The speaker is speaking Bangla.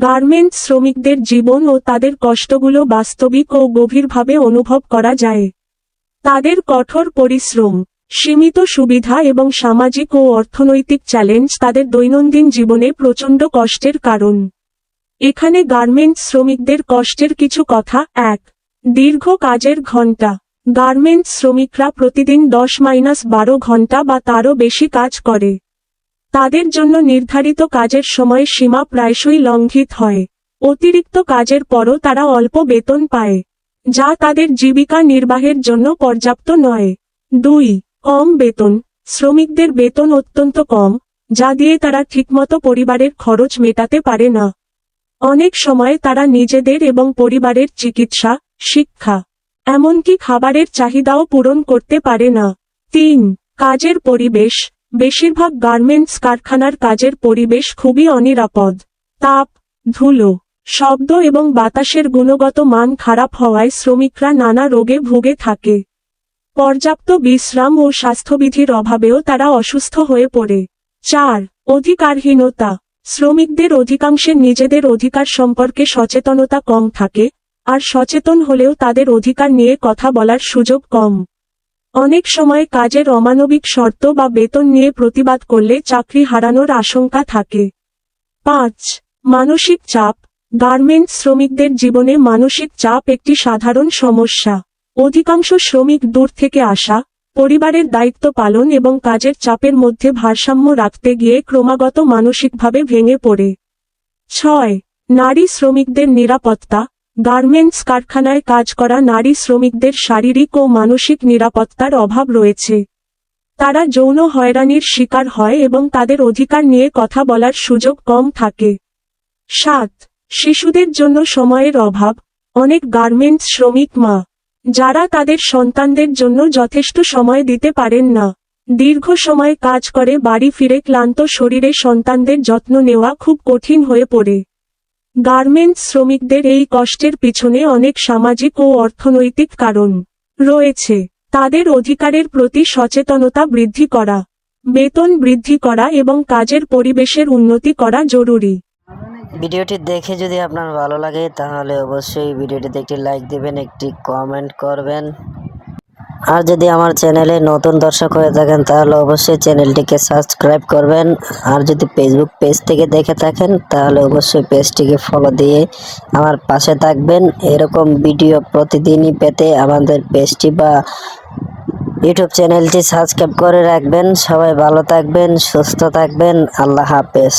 গার্মেন্টস শ্রমিকদের জীবন ও তাদের কষ্টগুলো বাস্তবিক ও গভীরভাবে অনুভব করা যায়। তাদের কঠোর পরিশ্রম, সীমিত সুবিধা এবং সামাজিক ও অর্থনৈতিক চ্যালেঞ্জ তাদের দৈনন্দিন জীবনে প্রচণ্ড কষ্টের কারণ। এখানে গার্মেন্টস শ্রমিকদের কষ্টের কিছু কথা। এক, দীর্ঘ কাজের ঘণ্টা গার্মেন্টস শ্রমিকরা প্রতিদিন দশ মাইনাস বারো ঘণ্টা বা তারও বেশি কাজ করে। তাদের জন্য নির্ধারিত কাজের সময় সীমা প্রায়শই লঙ্ঘিত হয়। অতিরিক্ত কাজের পরও তারা অল্প বেতন পায়, যা তাদের জীবিকা নির্বাহের জন্য পর্যাপ্ত নয়। দুই, কম বেতন। শ্রমিকদের বেতন অত্যন্ত কম, যা দিয়ে তারা ঠিকমতো পরিবারের খরচ মেটাতে পারে না। অনেক সময় তারা নিজেদের এবং পরিবারের চিকিৎসা, শিক্ষা, এমনকি খাবারের চাহিদাও পূরণ করতে পারে না। তিন, কাজের পরিবেশ। বেশিরভাগ গার্মেন্টস কারখানার কাজের পরিবেশ খুবই অনিরাপদ। তাপ, ধুলো, শব্দ এবং বাতাসের গুণগত মান খারাপ হওয়ায় শ্রমিকরা নানা রোগে ভুগে থাকে। পর্যাপ্ত বিশ্রাম ও স্বাস্থ্যবিধির অভাবেও তারা অসুস্থ হয়ে পড়ে। চার, অধিকারহীনতা। শ্রমিকদের অধিকাংশের নিজেদের অধিকার সম্পর্কে সচেতনতা কম থাকে, আর সচেতন হলেও তাদের অধিকার নিয়ে কথা বলার সুযোগ কম। অনেক সময় কাজের অমানবিক শর্ত বা বেতন নিয়ে প্রতিবাদ করলে চাকরি হারানোর আশঙ্কা থাকে। পাঁচ, মানসিক চাপ। গার্মেন্টস শ্রমিকদের জীবনে মানসিক চাপ একটি সাধারণ সমস্যা। অধিকাংশ শ্রমিক দূর থেকে আসা, পরিবারের দায়িত্ব পালন এবং কাজের চাপের মধ্যে ভারসাম্য রাখতে গিয়ে ক্রমাগত মানসিকভাবে ভেঙে পড়ে। ছয়, নারী শ্রমিকদের নিরাপত্তা। গার্মেন্টস কারখানায় কাজ করা নারী শ্রমিকদের শারীরিক ও মানসিক নিরাপত্তার অভাব রয়েছে। তারা যৌন হয়রানির শিকার হয় এবং তাদের অধিকার নিয়ে কথা বলার সুযোগ কম থাকে। সাত, শিশুদের জন্য সময়ের অভাব। অনেক গার্মেন্টস শ্রমিক মা, যারা তাদের সন্তানদের জন্য যথেষ্ট সময় দিতে পারেন না। দীর্ঘ সময় কাজ করে বাড়ি ফিরে ক্লান্ত শরীরে সন্তানদের যত্ন নেওয়া খুব কঠিন হয়ে পড়ে। গার্মেন্টস শ্রমিকদের এই কষ্টের পিছনে অনেক সামাজিক ও অর্থনৈতিক কারণ রয়েছে। তাদের অধিকারের প্রতি সচেতনতা বৃদ্ধি করা, বেতন বৃদ্ধি করা এবং কাজের পরিবেশের উন্নতি করা জরুরি। ভিডিওটি দেখে যদি আপনার ভালো লাগে, তাহলে অবশ্যই ভিডিওটিতে একটি লাইক দিবেন, একটি কমেন্ট করবেন। আর যদি আমার চ্যানেলে নতুন দর্শক হয়ে থাকেন, তাহলে অবশ্যই চ্যানেলটিকে সাবস্ক্রাইব করবেন। আর যদি ফেসবুক পেজ থেকে দেখে থাকেন, তাহলে অবশ্যই পেজটিকে ফলো দিয়ে আমার পাশে থাকবেন। এরকম ভিডিও প্রতিদিনই পেতে আমাদের পেজটি বা ইউটিউব চ্যানেলটি সাবস্ক্রাইব করে রাখবেন। সবাই ভালো থাকবেন, সুস্থ থাকবেন। আল্লাহ হাফেজ।